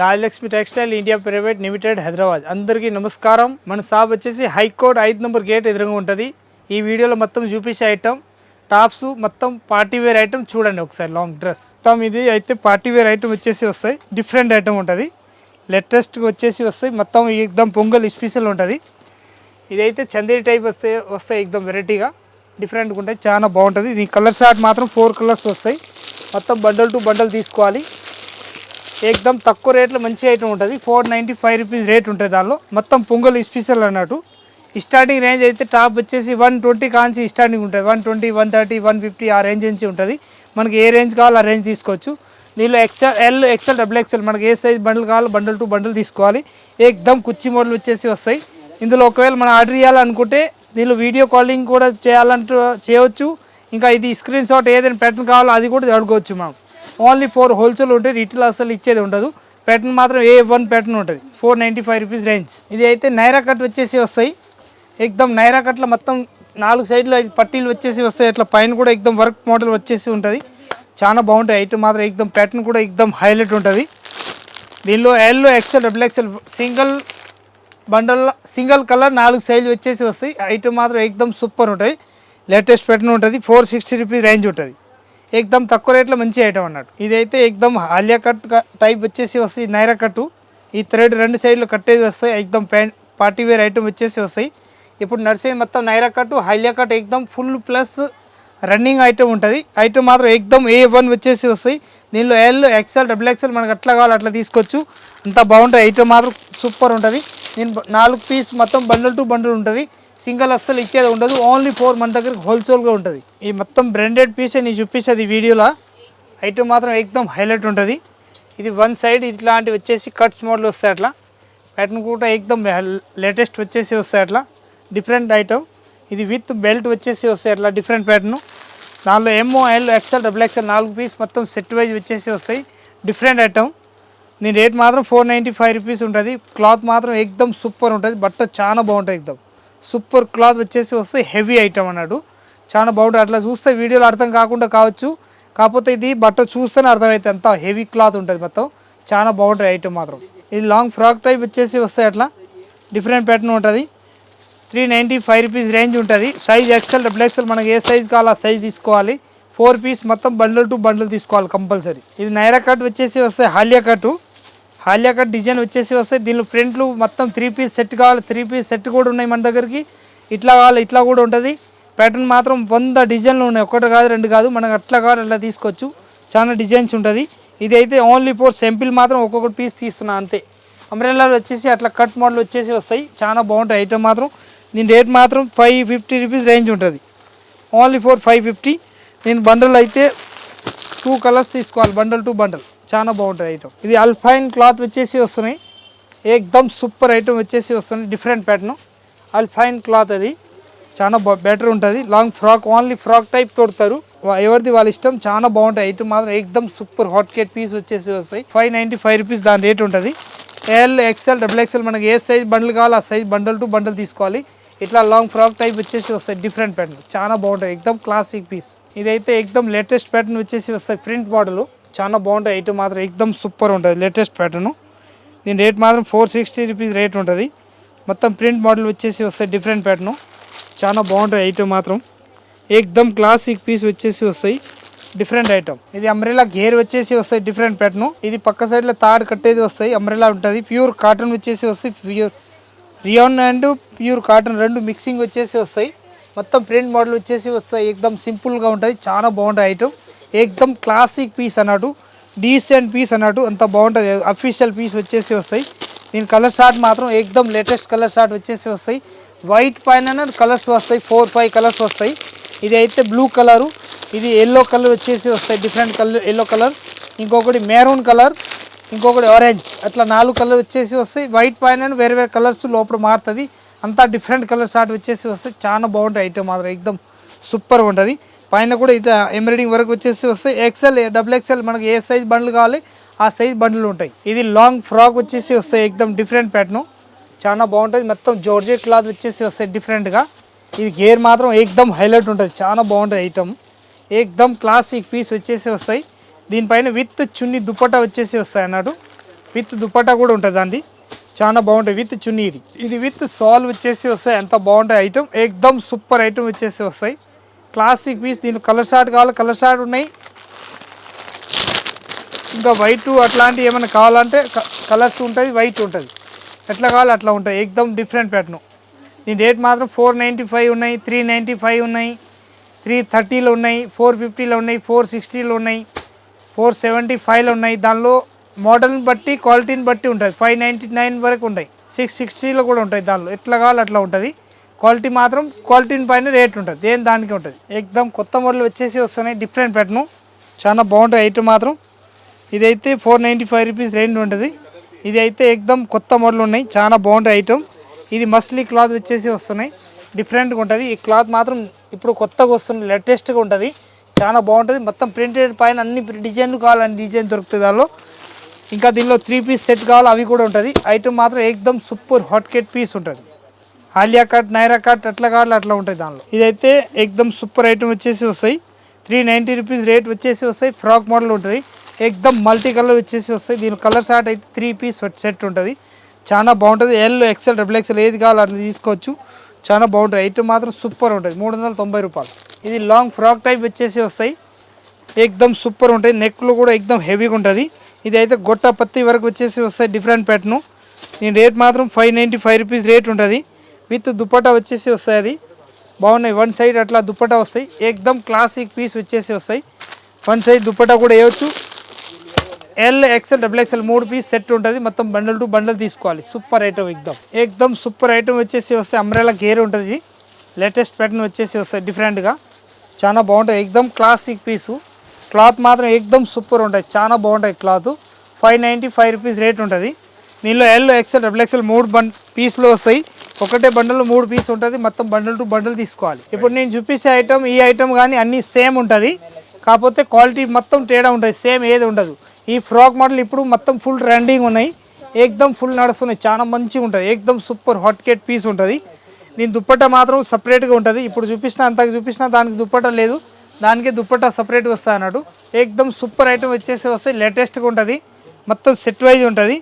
Rajalakshmi textile India private limited Hyderabad. అందరికీ నమస్కారం. మన షాప్ వచ్చేసి హైకోర్ట్ ఐదు నెంబర్ గేట్ ఎదురుగా ఉంటుంది. ఈ వీడియోలో మొత్తం చూపించే ఐటమ్ టాప్స్ మొత్తం పార్టీ వేర్ ఐటమ్ చూడండి ఒకసారి లాంగ్ డ్రెస్ మొత్తం ఇది అయితే పార్టీ వేర్ ఐటమ్ వచ్చేసి వస్తాయి. డిఫరెంట్ ఐటమ్ ఉంటుంది. లేటెస్ట్గా వచ్చేసి వస్తాయి. మొత్తం ఎక్దమ్ పొంగల్ స్పెషల్ ఉంటుంది. ఇదైతే చందేరి టైప్ వస్తే వస్తాయి ఎక్దమ్ వెరైటీగా డిఫరెంట్గా ఉంటాయి. చాలా బాగుంటుంది. ఇది కలర్ షార్ట్ మాత్రం ఫోర్ కలర్స్ వస్తాయి. మొత్తం బండల్ టు బండల్ తీసుకోవాలి. ఎక్దమ్ తక్కువ రేట్లో మంచి ఐటమ్ ఉంటుంది four ninety five rupees rate ఉంటుంది దానిలో మొత్తం పొంగల్ స్పెషల్ అన్నట్టు స్టార్టింగ్ రేంజ్ అయితే టాప్ వచ్చేసి వన్ ట్వంటీ కాంచి స్టార్టింగ్ ఉంటుంది one twenty one thirty one fifty ఆ రేంజ్ నుంచి ఉంటుంది మనకి ఏ రేంజ్ కావాలో ఆ రేంజ్ తీసుకోవచ్చు। దీనిలో XL L XL double XL మనకి ఏ సైజ్ బండిల్ కావాలో బండల్ టు బండిల్ తీసుకోవాలి. ఎక్దమ్ కుర్చీ మోడల్ వచ్చేసి వస్తాయి. ఇందులో ఒకవేళ మనం ఆర్డర్ చేయాలనుకుంటే దీనిలో వీడియో కాలింగ్ కూడా చేయాలంటూ చేయవచ్చు. ఇంకా ఇది స్క్రీన్ షాట్ ఏదైనా ప్యాటర్న్ కావాలో అది కూడా అడగవచ్చు మనం ఓన్లీ ఫోర్ హోల్సేల్ ఉంటుంది రిటైల్ అసలు ఇచ్చేది ఉండదు. ప్యాటర్న్ మాత్రం ఏ వన్ ప్యాటర్న్ ఉంటుంది four ninety five rupees range ఇది అయితే నైరా కట్ వచ్చేసి వస్తాయి. ఎక్దమ్ నైరా కట్లో మొత్తం నాలుగు సైడ్లు పట్టీలు వచ్చేసి వస్తాయి. అట్లా పైన కూడా ఎక్దమ్ వర్క్ మోడల్ వచ్చేసి ఉంటుంది. చాలా బాగుంటాయి. ఐటమ్ మాత్రం ఎక్దమ్ ప్యాటర్న్ కూడా ఎక్దమ్ హైలైట్ ఉంటుంది. దీనిలో yellow XL double XL single bundle single colour నాలుగు సైజు వచ్చేసి వస్తాయి. ఐటమ్ మాత్రం ఎక్దమ్ సూపర్ ఉంటాయి లేటెస్ట్ ప్యాటర్న్ ఉంటుంది. ఫోర్ సిక్స్టీ రూపీస్ రేంజ్ ఉంటుంది. ఎక్దమ్ తక్కువ రేట్లో మంచి ఐటమ్ అన్నట్టు ఇదైతే ఎక్దమ్ హాలియా కట్ టైప్ వచ్చేసి వస్తాయి నైరా కట్టు. ఈ థ్రెడ్ రెండు సైడ్లు కట్టేది వస్తాయి ఎక్దమ్ ప్యాంట్ పార్టీ వేర్ ఐటమ్ వచ్చేసి వస్తాయి. ఇప్పుడు నడిచేది మొత్తం నైరా కట్టు హైలియా కట్ ఎక్దమ్ ఫుల్ ప్లస్ రన్నింగ్ ఐటమ్ ఉంటుంది. ఐటమ్ మాత్రం ఎక్దమ్ ఏ వన్ వచ్చేసి వస్తాయి. దీనిలో ఎల్ ఎక్సెల్ డబుల్ ఎక్సెల్ మనకు అట్లా కావాలి అట్లా తీసుకోవచ్చు. అంత బాగుంటుంది ఐటమ్ మాత్రం సూపర్ ఉంటుంది. నేను నాలుగు పీస్ మొత్తం బండల్ టు బండిల్ ఉంటుంది. సింగిల్ అస్సలు ఇచ్చేది ఉండదు. ఓన్లీ ఫోర్ మన దగ్గర హోల్సేల్గా ఉంటుంది. ఈ మొత్తం బ్రాండెడ్ పీసే నేను చూపిస్తుంది వీడియోలో. ఐటమ్ మాత్రం ఎక్దమ్ హైలైట్ ఉంటుంది. ఇది వన్ సైడ్ ఇట్లాంటివి వచ్చేసి కట్స్ మోడల్ వస్తాయి అట్లా. ప్యాటర్న్ కూడా ఎక్దమ్ లేటెస్ట్ వచ్చేసి వస్తాయి అట్లా. డిఫరెంట్ ఐటమ్ ఇది విత్ బెల్ట్ వచ్చేసి వస్తాయి అట్లా. డిఫరెంట్ ప్యాటర్ను దానిలో M L XL double XL నాలుగు పీస్ మొత్తం సెట్ వైజ్ వచ్చేసి వస్తాయి. డిఫరెంట్ ఐటమ్ దీని రేట్ మాత్రం ఫోర్ నైంటీ ఫైవ్ రూపీస్ ఉంటుంది. క్లాత్ మాత్రం ఎక్దమ్ సూపర్ ఉంటుంది. బట్ట చాలా బాగుంటుంది ఎక్దమ్. సూపర్ క్లాత్ వచ్చేసి వస్తే హెవీ ఐటమ్ అన్నాడు. చాలా బాగుంటుంది అట్లా చూస్తే వీడియోలో అర్థం కాకుండా కావచ్చు. కాకపోతే ఇది బట్ట చూస్తేనే అర్థమవుతుంది అంత హెవీ క్లాత్ ఉంటుంది మొత్తం. చాలా బాగుంటుంది ఐటమ్ మాత్రం. ఇది లాంగ్ ఫ్రాక్ టైప్ వచ్చేసి వస్తాయి అట్లా డిఫరెంట్ ప్యాటర్న్ ఉంటుంది. Three ninety five rupees range ఉంటుంది సైజ్ ఎక్సెల్ డబుల్ ఎక్సెల్ మనకి ఏ సైజ్ కావాలో ఆ సైజ్ తీసుకోవాలి. ఫోర్ పీస్ మొత్తం బండిల్ టు బండిల్ తీసుకోవాలి కంపల్సరీ ఇది నైరా కట్ వచ్చేసి వస్తే హాలియా కట్టు హాలియా కట్ డిజైన్ వచ్చేసి వస్తాయి దీనిలో ఫ్రంట్లు మొత్తం త్రీ పీస్ సెట్ కావాలి. త్రీ పీస్ సెట్ కూడా ఉన్నాయి మన దగ్గరికి. ఇట్లా కావాలి ఇట్లా కూడా ఉంటుంది. ప్యాటర్న్ మాత్రం వంద డిజైన్లు ఉన్నాయి. ఒకటి కాదు రెండు కాదు. మనకు అట్లా కావాలి అట్లా తీసుకోవచ్చు. చాలా డిజైన్స్ ఉంటుంది. ఇది అయితే ఓన్లీ ఫోర్ సెంపిల్ మాత్రం ఒక్కొక్కటి పీస్ తీస్తున్నా అంతే. అంబ్రెల్లాలు వచ్చేసి అట్లా కట్ మోడల్ వచ్చేసి వస్తాయి. చాలా బాగుంటాయి ఐటమ్ మాత్రం. దీని రేట్ మాత్రం ఫైవ్ ఫిఫ్టీ రూపీస్ రేంజ్ ఉంటుంది. ఓన్లీ ఫోర్ ఫైవ్ ఫిఫ్టీ దీని బండల్ అయితే టూ కలర్స్ తీసుకోవాలి. బండల్ టు బండల్ చాలా బాగుంటుంది ఐటమ్ ఇది అల్ఫైన్ క్లాత్ వచ్చేసి వస్తున్నాయి ఏకదమ్ సూపర్ ఐటమ్ వచ్చేసి వస్తుంది. డిఫరెంట్ ప్యాటర్న్ అల్ఫైన్ క్లాత్ అది. చాలా బెటర్ ఉంటుంది. Long frock only frock type తోడతారు ఎవరిది వాళ్ళ ఇష్టం చాలా బాగుంటాయి. ఐటమ్ మాత్రం ఏకదమ్ సూపర్ హాట్ కేట్ పీస్ వచ్చేసి వస్తాయి. ఫైవ్ నైంటీ ఫైవ్ రూపీస్ దాని రేట్ ఉంటుంది. ఎల్ ఎక్సెల్ డబుల్ ఎక్సెల్ మనకి ఏ సైజ్ బండిల్ కావాలో ఆ సైజ్ బండల్ టు బండల్ తీసుకోవాలి. ఇట్లా లాంగ్ ఫ్రాక్ టైప్ వచ్చేసి వస్తాయి. డిఫరెంట్ ప్యాటర్న్ చాలా బాగుంటాయి. ఎక్దమ్ క్లాసిక్ పీస్ ఇదైతే ఎక్దమ్ లేటెస్ట్ ప్యాటర్న్ వచ్చేసి వస్తాయి. ప్రింట్ మోడల్ చాలా బాగుంటాయి. ఐటమ్ మాత్రం ఎక్దమ్ సూపర్ ఉంటుంది. లేటెస్ట్ ప్యాటర్ను దీని రేట్ మాత్రం ఫోర్ సిక్స్టీ రూపీస్ రేట్ ఉంటుంది. మొత్తం ప్రింట్ మోడల్ వచ్చేసి వస్తాయి. డిఫరెంట్ ప్యాటర్ను చాలా బాగుంటాయి ఐటమ్ మాత్రం. ఎక్దమ్ క్లాసిక్ పీస్ వచ్చేసి వస్తాయి. డిఫరెంట్ ఐటమ్ ఇది అంబ్రెలా గేర్ వచ్చేసి వస్తాయి. డిఫరెంట్ ప్యాటర్ను ఇది పక్క సైడ్లో తాడు కట్టేది వస్తాయి. అంబ్రెలా ఉంటుంది. ప్యూర్ కాటన్ వచ్చేసి వస్తాయి. Pure rayon and pure cotton రెండు మిక్సింగ్ వచ్చేసి వస్తాయి. మొత్తం ప్రింట్ మోడల్ వచ్చేసి వస్తాయి. ఎక్దమ్ సింపుల్గా ఉంటుంది. చాలా బాగుంటాయి ఐటమ్ ఏకదం క్లాసిక్ పీస్ అన్నట్టు డీసెంట్ పీస్ అన్నట్టు అంత బాగుంటుంది. అఫీషియల్ పీస్ వచ్చేసి వస్తాయి. దీని కలర్ షార్ట్ మాత్రం ఏకదం లేటెస్ట్ కలర్ షార్ట్ వచ్చేసి వస్తాయి. వైట్ పైన కలర్స్ వస్తాయి. ఫోర్ ఫైవ్ కలర్స్ వస్తాయి. ఇది అయితే బ్లూ కలరు ఇది ఎల్లో కలర్ వచ్చేసి వస్తాయి. డిఫరెంట్ కలర్ ఎల్లో కలర్ ఇంకొకటి మెరూన్ కలర్ ఇంకొకటి ఆరెంజ్ అట్లా నాలుగు కలర్ వచ్చేసి వస్తాయి. వైట్ పైన వేరే వేరే కలర్స్ లోపల మారుతుంది. అంతా డిఫరెంట్ కలర్ షార్ట్ వచ్చేసి వస్తాయి. చాలా బాగుంటాయి ఐటమ్ మాత్రం. ఎక్దమ్ సూపర్ ఉంటుంది. పైన కూడా ఇట్లా ఎంబ్రాయిడింగ్ వర్క్ వచ్చేసి వస్తాయి ఎక్సెల్ డబుల్ ఎక్సెల్ మనకి ఏ సైజ్ బండ్లు కావాలి ఆ సైజ్ బండ్లు ఉంటాయి. ఇది లాంగ్ ఫ్రాక్ వచ్చేసి వస్తాయి ఎక్దమ్ డిఫరెంట్ ప్యాటర్న్ చాలా బాగుంటుంది. మొత్తం జోర్జెట్ క్లాత్ వచ్చేసి వస్తాయి డిఫరెంట్గా ఇది గేర్ మాత్రం ఏకదమ్ హైలైట్ ఉంటుంది. చాలా బాగుంటుంది ఐటమ్ ఏకదమ్ క్లాసిక్ పీస్ వచ్చేసి వస్తాయి. దీనిపైన విత్ చున్ని దుప్పటా వచ్చేసి వస్తాయి అన్నట్టు విత్ దుపట్టా కూడా ఉంటుంది అండి చాలా బాగుంటుంది. విత్ చున్నీ ఇది. ఇది విత్ సాల్వ్ వచ్చేసి వస్తాయి ఎంత బాగుంటాయి ఐటమ్ ఎక్దమ్ సూపర్ ఐటమ్ వచ్చేసి వస్తాయి. క్లాసిక్ పీస్ దీని కలర్ షార్ట్ కావాలి కలర్ షార్ట్ ఉన్నాయి. ఇంకా వైట్ అట్లాంటివి ఏమైనా కావాలంటే కలర్స్ ఉంటుంది వైట్ ఉంటుంది. ఎట్లా కావాలి అట్లా ఉంటుంది ఎక్దమ్ డిఫరెంట్ ప్యాటర్న్ దీని రేట్ మాత్రం ఫోర్ నైంటీ ఫైవ్ ఉన్నాయి త్రీ నైంటీ ఫైవ్ ఉన్నాయి త్రీ థర్టీలో ఉన్నాయి ఫోర్ ఫిఫ్టీలో ఉన్నాయి ఫోర్ సిక్స్టీలో ఉన్నాయి ఫోర్ సెవెంటీ ఫైవ్లో ఉన్నాయి. దానిలో మోడల్ని బట్టి క్వాలిటీని బట్టి ఉంటుంది. ఫైవ్ నైంటీ నైన్ వరకు ఉంటాయి. సిక్స్ సిక్స్టీలో కూడా ఉంటాయి దానిలో. ఎట్లా కావాలి అట్లా ఉంటుంది. క్వాలిటీ మాత్రం క్వాలిటీని పైన రేట్ ఉంటుంది. దేని దానికి ఉంటుంది? ఎగ్దమ్ కొత్త మోడల్ వచ్చేసి వస్తున్నాయి. Different pattern. చాలా బాగుంటుంది ఐటమ్ మాత్రం. ఇదైతే four ninety five rupees range ఉంటుంది. ఇది అయితే ఎక్దమ్ కొత్త మోడల్ ఉన్నాయి. చాలా బాగుంటాయి ఐటమ్ ఇది మస్లీ క్లాత్ వచ్చేసి వస్తున్నాయి. డిఫరెంట్గా ఉంటుంది. ఈ క్లాత్ మాత్రం ఇప్పుడు కొత్తగా వస్తుంది. లేటెస్ట్గా ఉంటుంది. చాలా బాగుంటుంది. మొత్తం ప్రింటెడ్ పైన అన్ని డిజైన్లు కావాలని డిజైన్ దొరుకుతుంది దానిలో. ఇంకా దీనిలో త్రీ పీస్ సెట్ కావాలి. అవి కూడా ఉంటుంది. ఐటమ్ మాత్రం ఎగ్దమ్ సూపర్ హాట్ కేట్ పీస్ ఉంటుంది. ఆలియా కట్ నైరా కట్ అట్లా కావాలి అట్లా ఉంటాయి దానిలో. ఇదైతే ఎక్దమ్ సూపర్ ఐటమ్ వచ్చేసి వస్తాయి. త్రీ నైంటీ రూపీస్ రేట్ వచ్చేసి వస్తాయి. ఫ్రాక్ మోడల్ ఉంటుంది. ఎక్దమ్ మల్టీ కలర్ వచ్చేసి వస్తాయి. దీని కలర్ షార్ట్ అయితే త్రీ పీస్ సెట్ ఉంటుంది. చాలా బాగుంటుంది. ఎల్ ఎక్సెల్ డబుల్ ఎక్సెల్ ఏది కావాలో అట్లా తీసుకోవచ్చు. చాలా బాగుంటుంది. ఐటమ్ మాత్రం సూపర్ ఉంటుంది. మూడు వందల తొంభై రూపాయలు. ఇది లాంగ్ ఫ్రాక్ టైప్ వచ్చేసి వస్తాయి. ఎక్దమ్ సూపర్ ఉంటాయి. నెక్లో కూడా ఎక్దమ్ హెవీగా ఉంటుంది. ఇది అయితే గొట్ట పత్తి వరకు వచ్చేసి వస్తాయి. డిఫరెంట్ ప్యాటర్ను దీని రేట్ మాత్రం five ninety five rupees rate ఉంటుంది. విత్ దుప్పటా వచ్చేసి వస్తాయి అది. బాగున్నాయి. వన్ సైడ్ అట్లా దుప్పటా వస్తాయి. ఎక్దమ్ క్లాసిక్ పీస్ వచ్చేసి వస్తాయి. వన్ సైడ్ దుప్పటా కూడా వేయవచ్చు ఎల్ ఎక్సెల్ డబుల్ ఎక్సెల్ మూడు పీస్ సెట్ ఉంటుంది. మొత్తం బండల్ టు బండల్ తీసుకోవాలి. సూపర్ ఐటమ్ ఎక్దమ్ ఎక్దమ్ సూపర్ ఐటమ్ వచ్చేసి వస్తే అంబ్రెలా గేర్ ఉంటుంది లేటెస్ట్ ప్యాటర్న్ వచ్చేసి వస్తాయి. డిఫరెంట్గా చాలా బాగుంటుంది ఎక్దమ్ క్లాసిక్ పీసు. క్లాత్ మాత్రం ఎక్దమ్ సూపర్ ఉంటుంది చాలా బాగుంటుంది cloth. Five ninety five rupees rate ఉంటుంది. దీనిలో ఎల్ ఎక్సెల్ డబుల్ ఎక్సెల్ మూడు బండ్ పీస్లు వస్తాయి. ఒకటే బండల్ మూడు పీస్ ఉంటుంది. మొత్తం బండల్ టు బండల్ తీసుకోవాలి. ఇప్పుడు నేను చూపించే ఐటమ్ ఈ ఐటమ్ కానీ అన్నీ సేమ్ ఉంటుంది. కాకపోతే క్వాలిటీ మొత్తం తేడా ఉంటుంది. సేమ్ ఏది ఉండదు. ఈ ఫ్రాక్ మోడల్ ఇప్పుడు మొత్తం ఫుల్ ట్రెండింగ్ ఉన్నాయి. ఏకదమ్ ఫుల్ నడుస్తున్నాయి. చాలా మంచిగా ఉంటుంది. ఏకదమ్ సూపర్ హాట్ కేట్ పీస్ ఉంటుంది. దీని దుప్పట్ట మాత్రం సపరేట్గా ఉంటుంది. ఇప్పుడు చూపించిన అంతకు చూపించిన దానికి దుప్పట్ట లేదు. దానికే దుప్పట్ట సపరేట్గా వస్తాయి అన్నట్టు ఏకదమ్ సూపర్ ఐటమ్ వచ్చేసి వస్తే లేటెస్ట్గా ఉంటుంది. మొత్తం సెట్ వైజ్ ఉంటుంది.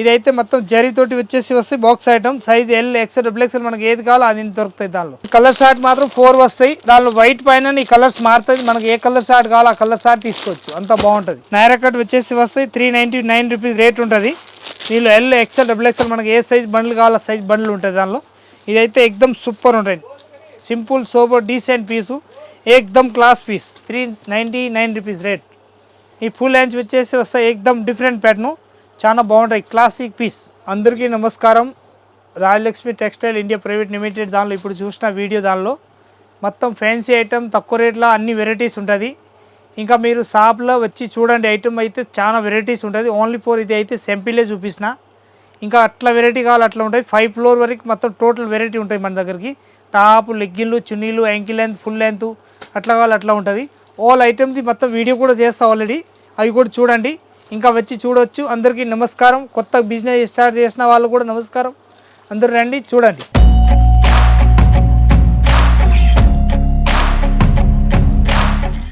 ఇదైతే మొత్తం జరీతోటి వచ్చేసి వస్తాయి. Box item size L XL double XL మనకి ఏది కావాలో అది దొరుకుతాయి దానిలో. కలర్ షార్ట్ మాత్రం ఫోర్ వస్తాయి. దానిలో వైట్ పైన ఈ కలర్స్ మారుతుంది మనకి ఏ కలర్ షార్ట్ కావాలో ఆ కలర్ షార్ట్ తీసుకోవచ్చు. అంత బాగుంటుంది. నైరా కట్ వచ్చేసి వస్తాయి. Three ninety nine rupees rate ఉంటుంది. దీనిలో ఎల్ ఎక్సెల్ డబుల్ ఎక్సెల్ మనకి ఏ సైజ్ బండ్లు కావాలో సైజ్ బండ్లు ఉంటుంది దానిలో. ఇదైతే ఎక్దమ్ సూపర్ ఉంటాయి. Simple sober decent piece ఎక్దమ్ class piece three ninety nine rupees rate ఈ ఫుల్ హ్యాండ్స్ వచ్చేసి వస్తాయి. ఎక్దమ్ డిఫరెంట్ ప్యాటర్ను చాలా బాగుంటాయి. క్లాసిక్ పీస్ అందరికీ నమస్కారం. Rayalakshmi textile India private limited దానిలో ఇప్పుడు చూసిన వీడియో దానిలో మొత్తం ఫ్యాన్సీ ఐటమ్ తక్కువ రేట్లో అన్ని వెరైటీస్ ఉంటుంది. ఇంకా మీరు షాప్లో వచ్చి చూడండి ఐటమ్ అయితే చాలా వెరైటీస్ ఉంటుంది. ఓన్లీ ఫోర్ ఇది అయితే సెంపిలే చూపిస్తున్న ఇంకా అట్లా వెరైటీ కావాలి అట్లా ఉంటాయి. ఫైవ్ ఫ్లోర్ వరకు మొత్తం టోటల్ వెరైటీ ఉంటాయి మన దగ్గరికి. టాప్ లెగ్గిన్లు చున్నీలు యాంకిల్ లెంత్ ఫుల్ లెంత్ అట్లా కావాలి అట్లా ఉంటుంది. ఆల్ ఐటమ్ది మొత్తం వీడియో కూడా చేస్తా ఆల్రెడీ అవి కూడా చూడండి. ఇంకా వచ్చి చూడొచ్చు. అందరికీ నమస్కారం. కొత్త బిజినెస్ స్టార్ట్ చేసిన వాళ్ళు కూడా నమస్కారం. అందరూ రండి చూడండి.